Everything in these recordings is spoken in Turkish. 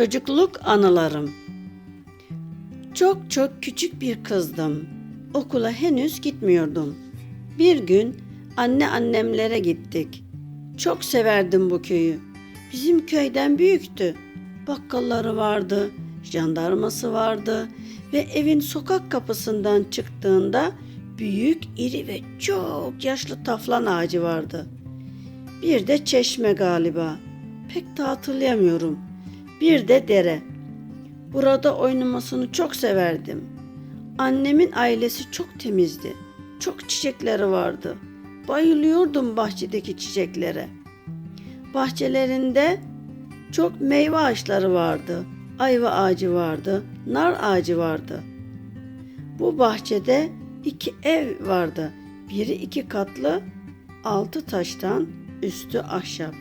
Çocukluk anılarım. Çok çok küçük bir kızdım. Okula henüz gitmiyordum. Bir gün anne annemlere gittik. Çok severdim bu köyü. Bizim köyden büyüktü. Bakkalları vardı, jandarması vardı ve evin sokak kapısından çıktığında büyük, iri ve çok yaşlı taflan ağacı vardı. Bir de çeşme galiba. Pek de hatırlayamıyorum. Bir de dere. Burada oynamasını çok severdim. Annemin ailesi çok temizdi. Çok çiçekleri vardı. Bayılıyordum bahçedeki çiçeklere. Bahçelerinde çok meyve ağaçları vardı. Ayva ağacı vardı, nar ağacı vardı. Bu bahçede iki ev vardı. Biri iki katlı, altı taştan, üstü ahşap.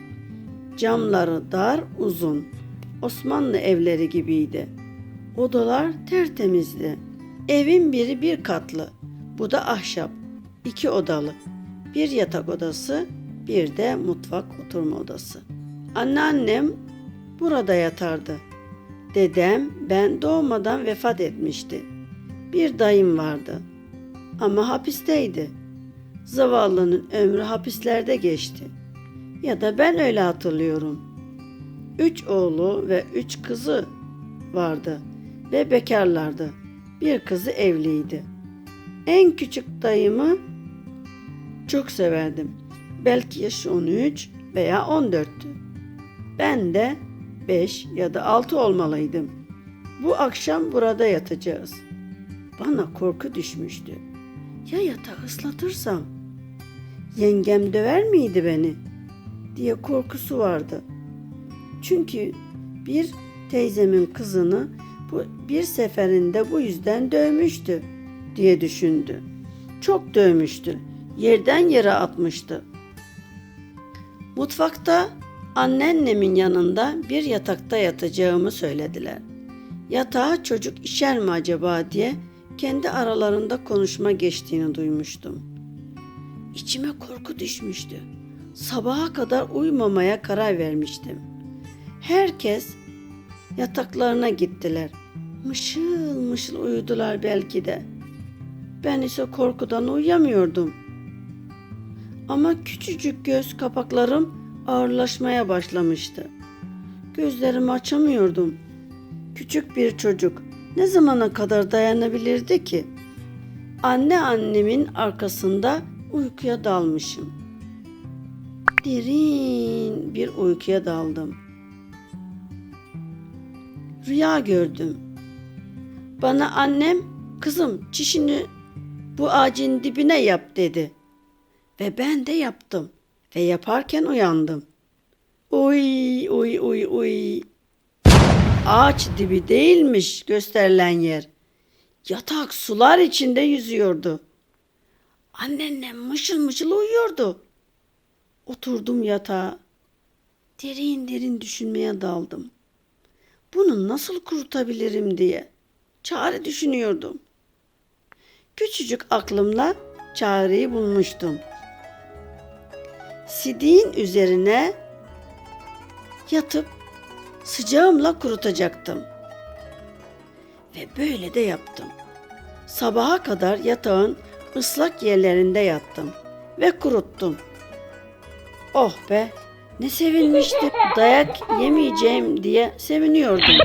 Camları dar, uzun. Osmanlı evleri gibiydi. Odalar tertemizdi. Evin biri bir katlı. Bu da ahşap. iki odalı. Bir yatak odası, bir de mutfak oturma odası. Anneannem burada yatardı. Dedem ben doğmadan vefat etmişti. Bir dayım vardı. Ama hapisteydi. Zavallının ömrü hapislerde geçti. Ya da ben öyle hatırlıyorum. Üç oğlu ve üç kızı vardı ve bekarlardı. Bir kızı evliydi. En küçük dayımı çok severdim. Belki yaşı 13 veya 14'tü. Ben de 5 ya da 6 olmalıydım. Bu akşam burada yatacağız. Bana korku düşmüştü. Ya yatağı ıslatırsam? Yengem döver miydi beni? diye korkusu vardı. Çünkü bir teyzemin kızını bu bir seferinde bu yüzden dövmüştü diye düşündü. Çok dövmüştü. Yerden yere atmıştı. Mutfakta anneannemin yanında bir yatakta yatacağımı söylediler. Yatağa çocuk işer mi acaba diye kendi aralarında konuşma geçtiğini duymuştum. İçime korku düşmüştü. Sabaha kadar uyumamaya karar vermiştim. Herkes yataklarına gittiler. Mışıl mışıl uyudular belki de. Ben ise korkudan uyuyamıyordum. Ama küçücük göz kapaklarım ağırlaşmaya başlamıştı. Gözlerimi açamıyordum. Küçük bir çocuk ne zamana kadar dayanabilirdi ki? Anne annemin arkasında uykuya dalmışım. Derin bir uykuya daldım. Rüya gördüm. Bana annem, kızım çişini bu ağacın dibine yap dedi. Ve ben de yaptım. Ve yaparken uyandım. Uy uy uy uy. Ağaç dibi değilmiş gösterilen yer. Yatak sular içinde yüzüyordu. Anneannem mışıl mışıl uyuyordu. Oturdum yatağa. Derin derin düşünmeye daldım. Bunu nasıl kurutabilirim diye çare düşünüyordum. Küçücük aklımla çareyi bulmuştum. Sidiğin üzerine yatıp sıcağımla kurutacaktım. Ve böyle de yaptım. Sabaha kadar yatağın ıslak yerlerinde yattım ve kuruttum. Oh be, ne sevinmiştim. Dayak yemeyeceğim diye seviniyordum.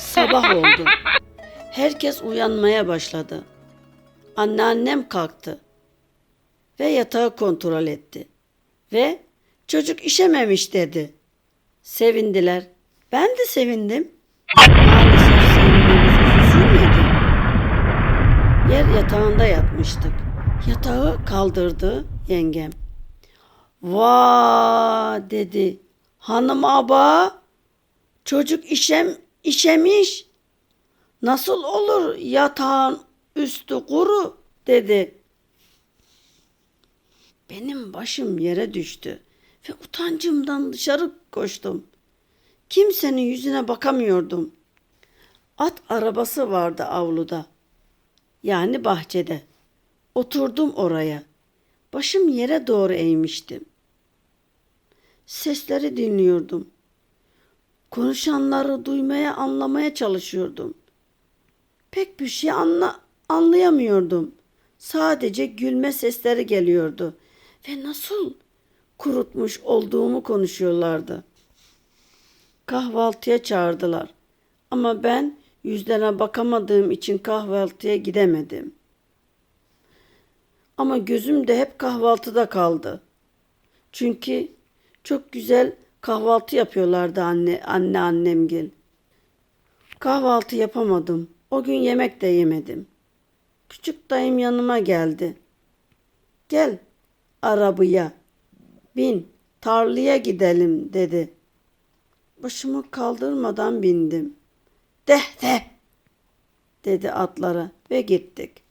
Sabah oldu. Herkes uyanmaya başladı. Anneannem kalktı ve yatağı kontrol etti. Ve çocuk işememiş dedi. Sevindiler. Ben de sevindim. Maalesef sevinmemiz uzun sürmedi. Yer yatağında yatmıştık. Yatağı kaldırdı yengem. Vaa dedi. Hanım aba çocuk işem işemiş. Nasıl olur yatağın üstü kuru dedi. Benim başım yere düştü ve utancımdan dışarı koştum. Kimsenin yüzüne bakamıyordum. At arabası vardı avluda. Yani bahçede. Oturdum oraya. Başım yere doğru eğmiştim. Sesleri dinliyordum. Konuşanları duymaya, anlamaya çalışıyordum. Pek bir şey anla, anlayamıyordum. Sadece gülme sesleri geliyordu ve nasıl kurutmuş olduğumu konuşuyorlardı. Kahvaltıya çağırdılar. Ama ben yüzlerine bakamadığım için kahvaltıya gidemedim. Ama gözüm de hep kahvaltıda kaldı. Çünkü çok güzel kahvaltı yapıyorlardı anne, anne annemgil. Kahvaltı yapamadım. O gün yemek de yemedim. Küçük dayım yanıma geldi. Gel arabaya. Bin tarlaya gidelim dedi. Başımı kaldırmadan bindim. Deh deh dedi atlara ve gittik.